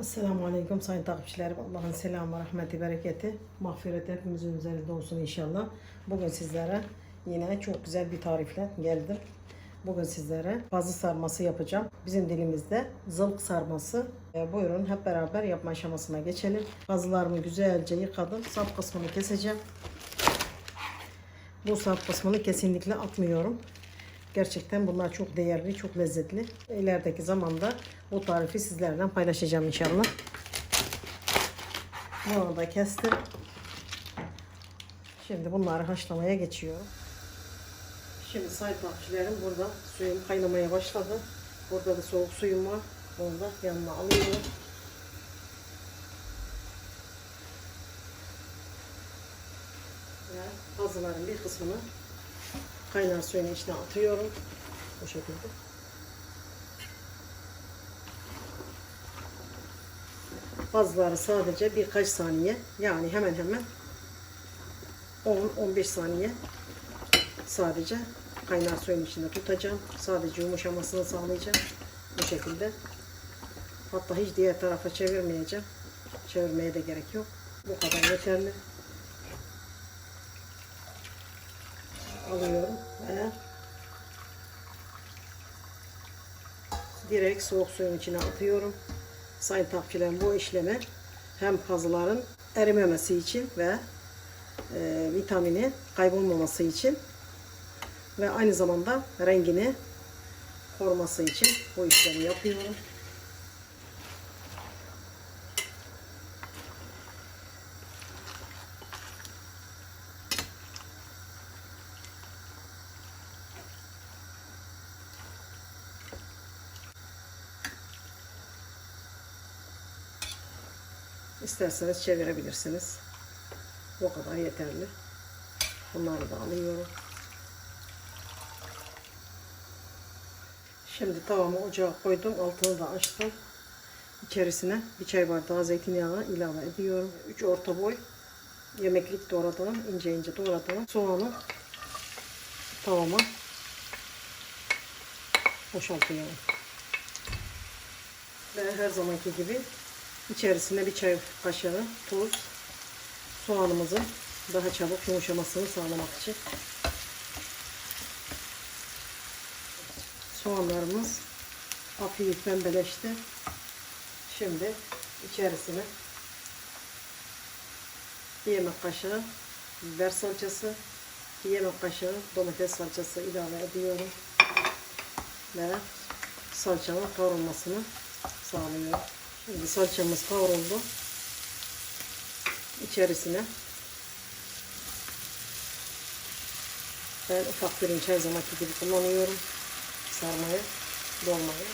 Esselamu Aleyküm sayın takipçilerim. Allah'ın selamı, rahmeti, bereketi, mağfireti hepimizin üzerinde olsun inşallah. Bugün sizlere yine çok güzel bir tarifle geldim. Bugün sizlere pazı sarması yapacağım. Bizim dilimizde zılk sarması. E, buyurun hep beraber yapma aşamasına geçelim. Pazılarımı güzelce yıkadım. Sap kısmını keseceğim. Bu sap kısmını kesinlikle atmıyorum. Gerçekten bunlar çok değerli, çok lezzetli. İlerideki zamanda bu tarifi sizlerle paylaşacağım inşallah. Bunu da kestim. Şimdi bunları haşlamaya geçiyorum. Şimdi takipçilerim burada suyum kaynamaya başladı. Burada da soğuk suyum var. Bunu da yanına alıyorum. Ve pazıların bir kısmını kaynar suyun içine atıyorum. Bu şekilde. Bazıları sadece birkaç saniye yani hemen hemen 10-15 saniye sadece kaynar suyun içinde tutacağım. Sadece yumuşamasını sağlayacağım. Bu şekilde. Hatta hiç diğer tarafa çevirmeyeceğim. Çevirmeye de gerek yok. Bu kadar yeterli. Alıyorum ve direkt soğuk suyun içine atıyorum. Sayın takipçilerim bu işlemi hem pazıların erimemesi için ve e, vitamini kaybolmaması için ve aynı zamanda rengini koruması için bu işlemi yapıyorum. İsterseniz çevirebilirsiniz. Bu kadar yeterli. Bunları da alıyorum. Şimdi tavamı ocağa koydum. Altını da açtım. İçerisine bir çay bardağı zeytinyağı ilave ediyorum. 3 orta boy yemeklik doğradığım, ince ince doğradığım soğanı tavama boşaltıyorum. Ve her zamanki gibi içerisine bir çay kaşığı tuz, soğanımızın daha çabuk yumuşamasını sağlamak için. Soğanlarımız hafif pembeleşti. Şimdi içerisine bir yemek kaşığı biber salçası, bir yemek kaşığı domates salçası ilave ediyorum. Ve salçanın kavrulmasını sağlıyorum. Şimdi salçamız kavruldu. İçerisine ben ufak pirinç her zamanki gibi kullanıyorum. Sarmayı, dolmayı.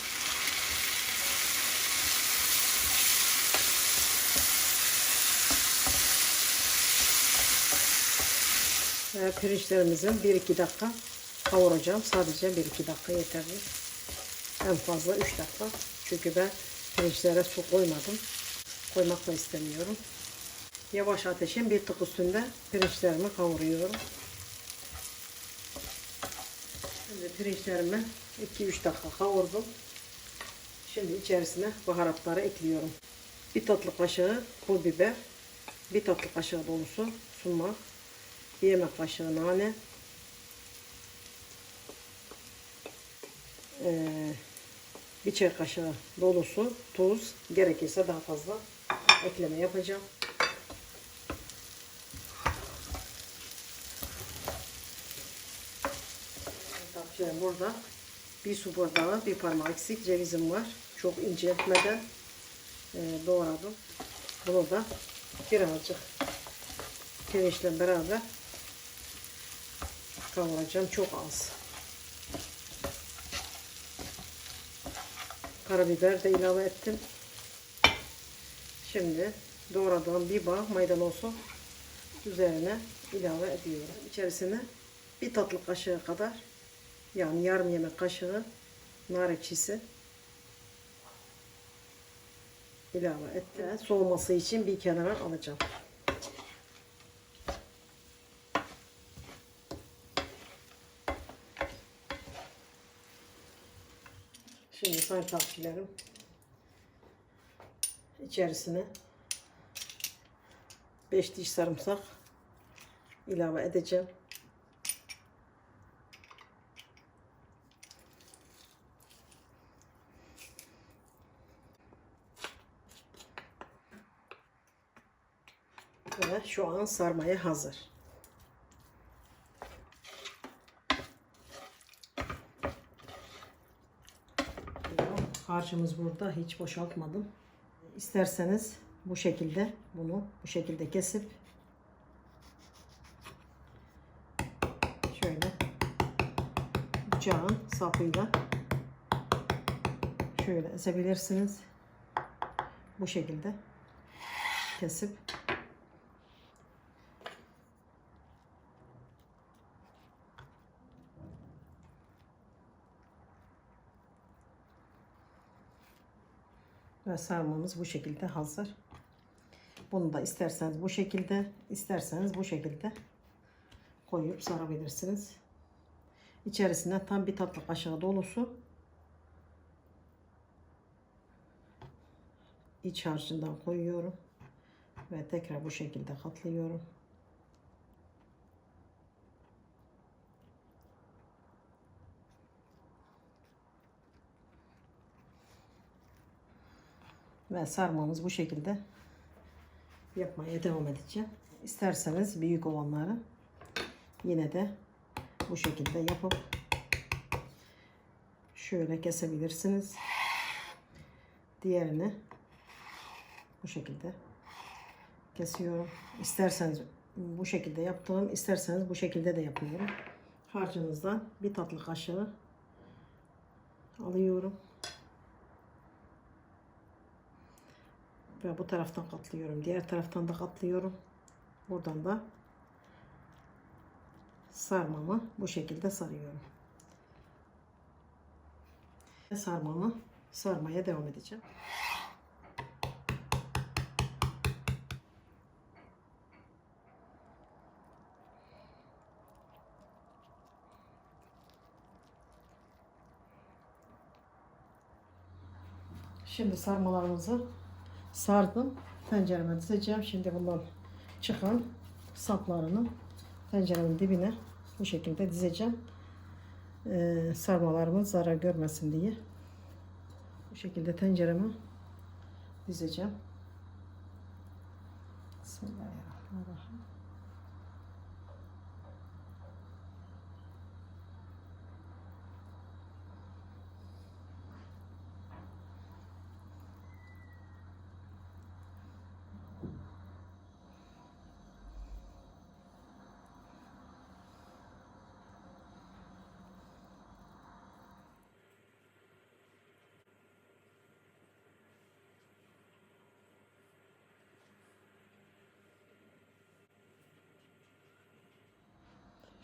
Ve pirinçlerimizi 1-2 dakika kavuracağım. Sadece 1-2 dakika yeterli. En fazla 3 dakika. Çünkü ben pirinçlere su koymadım. Koymak da istemiyorum. Yavaş ateşin bir tık üstünde pirinçlerimi kavuruyorum. Şimdi pirinçlerimi 2-3 dakika kavurdum. Şimdi içerisine baharatları ekliyorum. Bir tatlı kaşığı pul biber, bir tatlı kaşığı dolusu sumak, bir yemek kaşığı nane, ee, bir çay kaşığı dolusu tuz, gerekirse daha fazla ekleme yapacağım. Şimdi burada bir su bardağı, bir parmak eksik cevizim var. Çok ince etmeden e, doğradım. Bunu da birazcık pirinçle beraber kavuracağım. Çok az. Karabiber de ilave ettim. Şimdi doğradığım bir bağ maydanozu üzerine ilave ediyorum. İçerisine bir tatlı kaşığı kadar yani yarım yemek kaşığı nar ekşisi ilave ettim. Soğuması için bir kenara alacağım. Sayın takipçilerim içerisine 5 diş sarımsak ilave edeceğim. Ve şu an sarmaya hazır. Harcımız burada hiç boşaltmadım. İsterseniz bu şekilde bunu bu şekilde kesip şöyle bıçağın sapıyla şöyle ezebilirsiniz. Bu şekilde kesip Ve sarmamız bu şekilde hazır. Bunu da isterseniz bu şekilde, isterseniz bu şekilde koyup sarabilirsiniz. İçerisine tam bir tatlı kaşığı dolusu iç harcından koyuyorum ve tekrar bu şekilde katlıyorum. Ve sarmamız bu şekilde yapmaya devam edeceğim. İsterseniz büyük olanları yine de bu şekilde yapıp şöyle kesebilirsiniz. Diğerini bu şekilde kesiyorum. İsterseniz bu şekilde yaptığım, isterseniz bu şekilde de yapıyorum. Harcınızdan bir tatlı kaşığı alıyorum. Ve bu taraftan katlıyorum. Diğer taraftan da katlıyorum. Buradan da sarmamı bu şekilde sarıyorum. Sarmamı sarmaya devam edeceğim. Şimdi sarmalarımızı sardım. Tencereme dizeceğim. Şimdi bundan çıkan saplarını tencerenin dibine bu şekilde dizeceğim. Ee, sarmalarımız zarar görmesin diye. Bu şekilde tencereme dizeceğim. Bismillahirrahmanirrahim.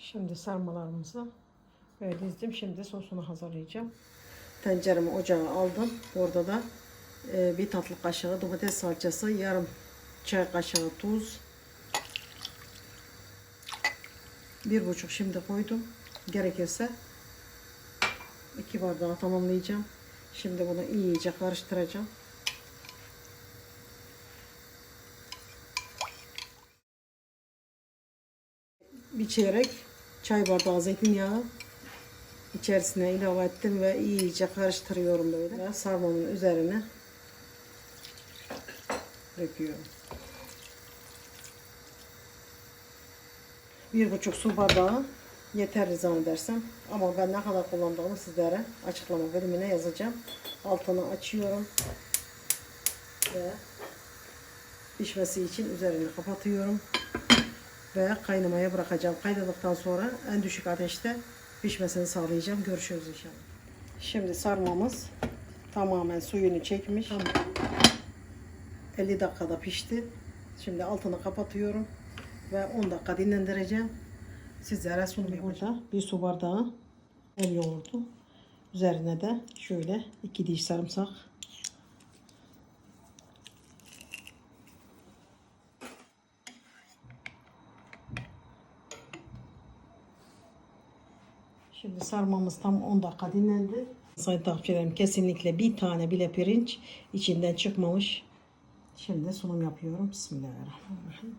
Şimdi sarmalarımızı böyle dizdim. Şimdi sosunu hazırlayacağım. Tenceremi ocağa aldım. Orada da e, bir tatlı kaşığı domates salçası, yarım çay kaşığı tuz, bir buçuk şimdi koydum. Gerekirse iki bardağı tamamlayacağım. Şimdi bunu iyice karıştıracağım. Bir çeyrek çay bardağı zeytinyağı içerisine ilave ettim ve iyice karıştırıyorum böyle. Sarmamın üzerine döküyorum. Bir buçuk su bardağı yeterli zannedersem. Ama ben ne kadar kullandığımı sizlere açıklama bölümüne yazacağım. Altını açıyorum. Ve pişmesi için üzerini kapatıyorum. Ve kaynamaya bırakacağım. Kaynadıktan sonra en düşük ateşte pişmesini sağlayacağım. Görüşürüz inşallah. Şimdi sarmamız tamamen suyunu çekmiş. 50 dakikada pişti. Şimdi altını kapatıyorum ve 10 dakika dinlendireceğim. Sizlere sunum yapacağım. Burada bir su bardağı el yoğurdu. Üzerine de şöyle iki diş sarımsak. Sarmamız tam 10 dakika dinlendi. Sayın takipçilerim kesinlikle bir tane bile pirinç içinden çıkmamış. Şimdi sunum yapıyorum. Bismillahirrahmanirrahim.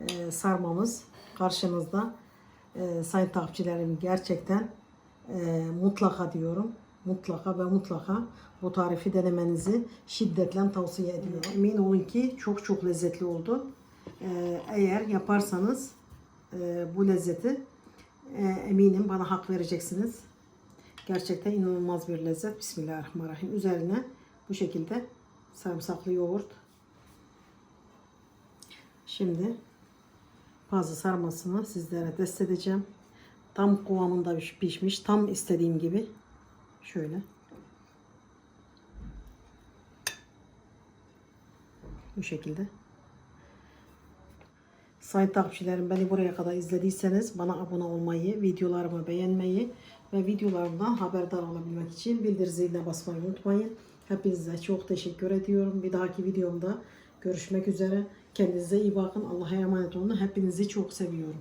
Ee, sarmamız karşınızda. Ee, sayın takipçilerim gerçekten e, mutlaka diyorum. Mutlaka ve mutlaka bu tarifi denemenizi şiddetle tavsiye ediyorum. Emin olun ki çok çok lezzetli oldu. Ee, eğer yaparsanız e, bu lezzeti e, eminim bana hak vereceksiniz. Gerçekten inanılmaz bir lezzet. Bismillahirrahmanirrahim. Üzerine bu şekilde sarımsaklı yoğurt. Şimdi pazı sarmasını sizlere test edeceğim. Tam kıvamında piş- pişmiş. Tam istediğim gibi. Şöyle. Bu şekilde. Sayın takipçilerim beni buraya kadar izlediyseniz bana abone olmayı, videolarımı beğenmeyi ve videolarımdan haberdar olabilmek için bildirim ziline basmayı unutmayın. Hepinize çok teşekkür ediyorum. Bir dahaki videomda görüşmek üzere. Kendinize iyi bakın. Allah'a emanet olun. Hepinizi çok seviyorum.